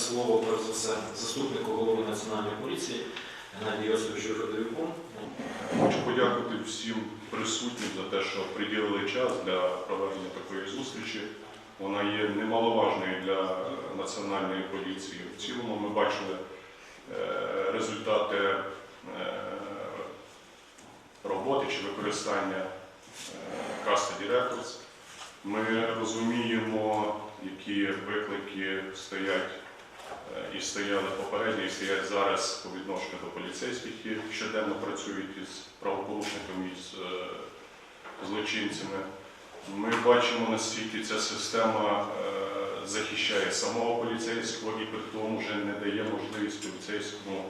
слово перш за все заступнику голови національної поліції Геннадію Йосифовичу Федорюку. Хочу подякувати всім присутнім за те, що приділили час для проведення такої зустрічі. Вона є немаловажною для національної поліції. В цілому ми бачили е, результати е, роботи чи використання е, Custody Records. Ми розуміємо, які виклики стоять і стояли попередньо, і стоять зараз по відношенню до поліцейських, які щоденно працюють із правопорушниками, із е, злочинцями. Ми бачимо, наскільки ця система е, захищає самого поліцейського і при тому вже не дає можливість поліцейському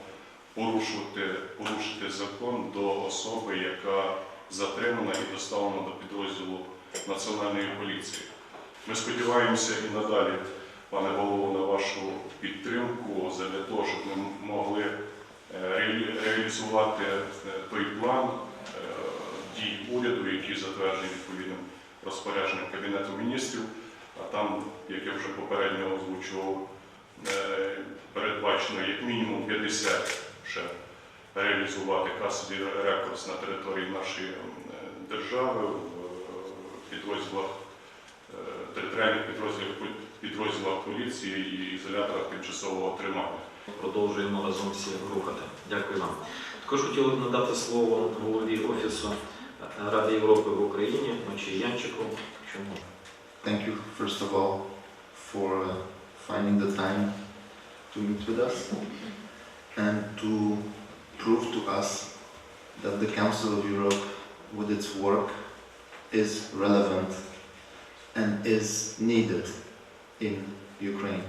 порушувати, порушити закон до особи, яка затримана і доставлена до підрозділу Національної поліції. Ми сподіваємося і надалі, пане голово, на вашу реалізувати е, той план е, дій уряду, який затверджений відповідним розпорядженням Кабінету міністрів. А там, як я вже попередньо озвучував, е, передбачено як мінімум 50 ще реалізувати касові рекордс на території нашої держави в підрозділах територіальних підрозділів підрозділах поліції і ізоляторах тимчасового тримання. Продовжуємо разом всі рухати. Дякую вам. Також хотіли б надати слово голові Офісу Ради Європи в Україні, Мачі Янчику. Можна. Thank you, first of all, for uh, finding the time to meet with us and to prove to us that the Council of Europe, with its work, is relevant and is needed in Ukraine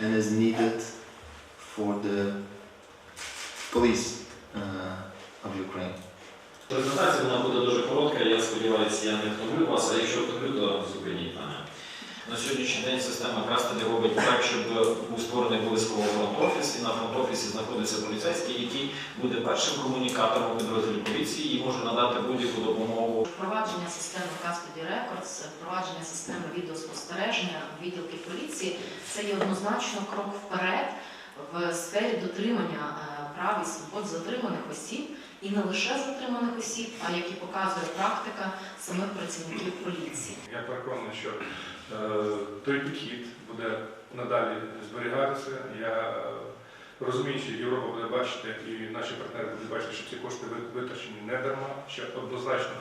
and is needed for the police uh, of Ukraine. Презентація вона буде дуже коротка, я сподіваюся, я не втомлю вас, а якщо втомлю, то зупиніть мене. На сьогоднішній день система Крастелі робить так, щоб був створений обов'язково фронт-офіс, і на фронт-офісі знаходиться поліцейський, який буде першим комунікатором підрозділів поліції і може надати будь-яку допомогу. Впровадження системи Custody Records, впровадження системи відеоспостереження відділки поліції це є однозначно крок вперед в сфері дотримання е, прав і свобод затриманих осіб, і не лише затриманих осіб, а як і показує практика самих працівників поліції. Я переконаний, що е, той підхід буде надалі зберігатися. Я е, розумію, що Європа буде бачити і наші партнери будуть бачити, що ці кошти витрачені не дарма, що однозначно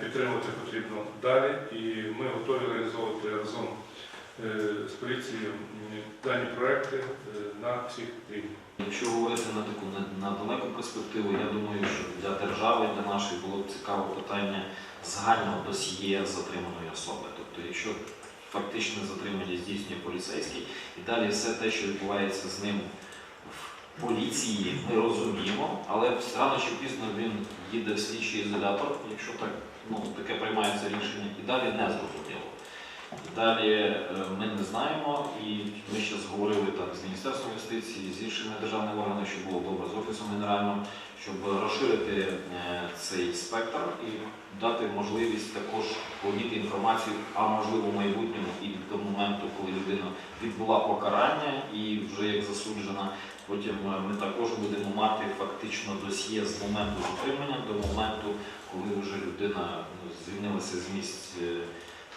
підтримувати потрібно далі. І ми готові реалізовувати разом з поліцією дані проекти е, на всіх рівнях. Якщо говорити на таку на, далеку перспективу, я думаю, що для держави, для нашої було б цікаво питання загального досьє затриманої особи. Тобто, якщо фактичне затримання здійснює поліцейський, і далі все те, що відбувається з ним в поліції, ми розуміємо, але рано чи пізно він їде в слідчий ізолятор, якщо так ну таке приймається рішення, і далі не зрозуміло. Далі е, ми не знаємо, і ми ще зговорили так з Міністерством юстиції, з іншими державними органами, що було добре з Офісом Генеральним, щоб розширити е, цей спектр і дати можливість також володіти інформацією, а можливо в майбутньому і до моменту, коли людина відбула покарання і вже як засуджена, потім е, ми також будемо мати фактично досьє з моменту затримання до моменту, коли вже людина ну, звільнилася з місць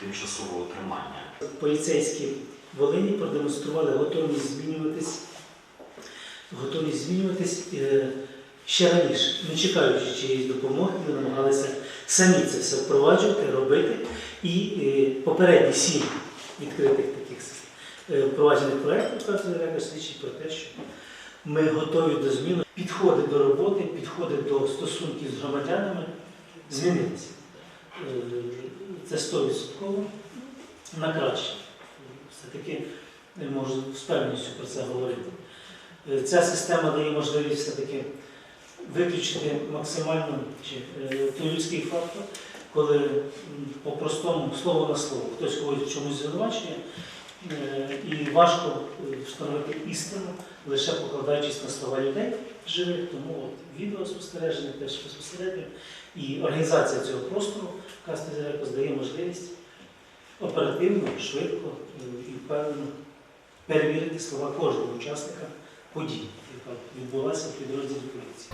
тимчасового тримання. поліцейські в Волині продемонстрували готовність змінюватись, готовність змінюватись е, ще раніше, не чекаючи чиєїсь допомоги, ми намагалися самі це все впроваджувати, робити. І е, попередні сім відкритих таких е, впроваджених проєктів реально свідчить про те, що ми готові до зміни. Підходи до роботи, підходи до стосунків з громадянами змінилися. Це 100% на краще. Все-таки не можу з певністю про це говорити. Е, Ця система дає можливість все-таки виключити максимально чи, е, той людський фактор, коли по-простому слово на слово хтось когось чомусь звинувачує, і важко е, встановити істину, лише покладаючись на слова людей живих. Тому от, відеоспостереження теж безпосередньо і організація цього простору Кастезерекос дає можливість оперативно, швидко е, і впевнено перевірити слова кожного учасника подій, яка відбулася в підрозділі поліції.